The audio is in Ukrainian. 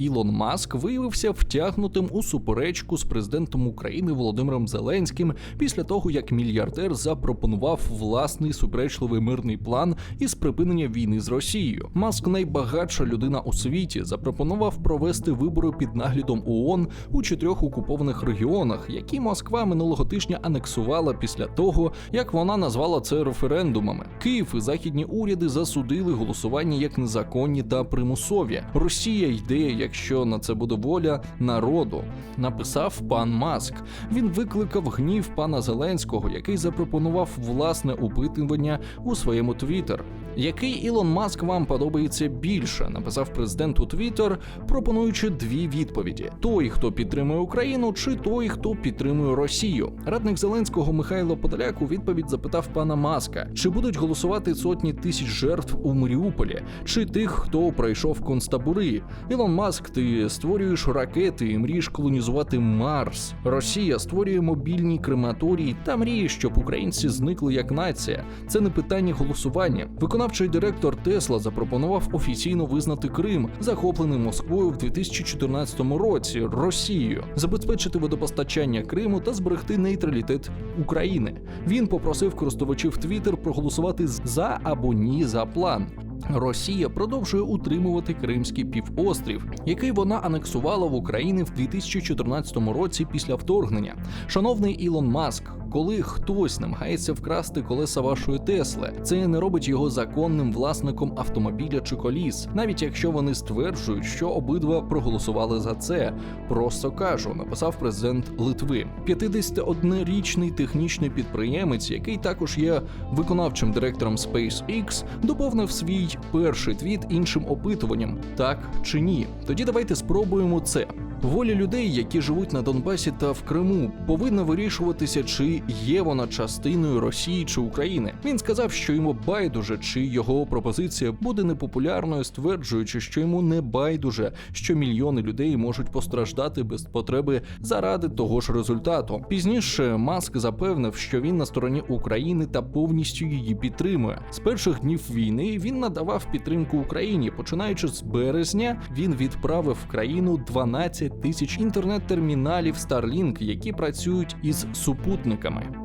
Ілон Маск виявився втягнутим у суперечку з президентом України Володимиром Зеленським після того, як мільярдер запропонував власний суперечливий мирний план із припинення війни з Росією. Маск найбагатша людина у світі запропонував провести вибори під наглядом ООН у чотирьох окупованих регіонах, які Москва минулого тижня анексувала після того, як вона назвала це референдумами. Київ і західні уряди засудили голосування як незаконні та примусові. Росія йде, якщо на це буде воля народу. Написав пан Маск. Він викликав гнів пана Зеленського, який запропонував власне опитування у своєму твіттер. Який Ілон Маск вам подобається більше? Написав президент у Твіттер, пропонуючи дві відповіді: той, хто підтримує Україну, чи той, хто підтримує Росію. Радник Зеленського Михайло Подоляк у відповідь запитав пана Маска, чи будуть голосувати сотні тисяч жертв у Маріуполі, чи тих, хто пройшов концтабори. Ілон Маск, ти створюєш ракети і мрієш колонізувати Марс. Росія створює мобільні крематорії та мріє, щоб українці зникли як нація. Це не питання голосування. Виконавчий директор Тесла запропонував офіційно визнати Крим, захоплений Москвою в 2014 році Росією, забезпечити водопостачання Криму та зберегти нейтралітет України. Він попросив користувачів Twitter проголосувати за або ні за план. Росія продовжує утримувати Кримський півострів, який вона анексувала в Україні в 2014 році після вторгнення. Шановний Ілон Маск, коли хтось намагається вкрасти колеса вашої Тесли, це не робить його законним власником автомобіля чи коліс, навіть якщо вони стверджують, що обидва проголосували за це. Просто кажу, написав президент Литви. 51-річний технічний підприємець, який також є виконавчим директором SpaceX, доповнив свій перший твіт іншим опитуванням: так чи ні. Тоді давайте спробуємо це. Воля людей, які живуть на Донбасі та в Криму, повинна вирішуватися, чи є вона частиною Росії чи України. Він сказав, що йому байдуже, чи його пропозиція буде непопулярною, стверджуючи, що йому не байдуже, що мільйони людей можуть постраждати без потреби заради того ж результату. Пізніше Маск запевнив, що він на стороні України та повністю її підтримує. З перших днів війни він надавав підтримку Україні. Починаючи з березня, він відправив в країну 12 тисяч інтернет-терміналів Starlink, які працюють із супутниками.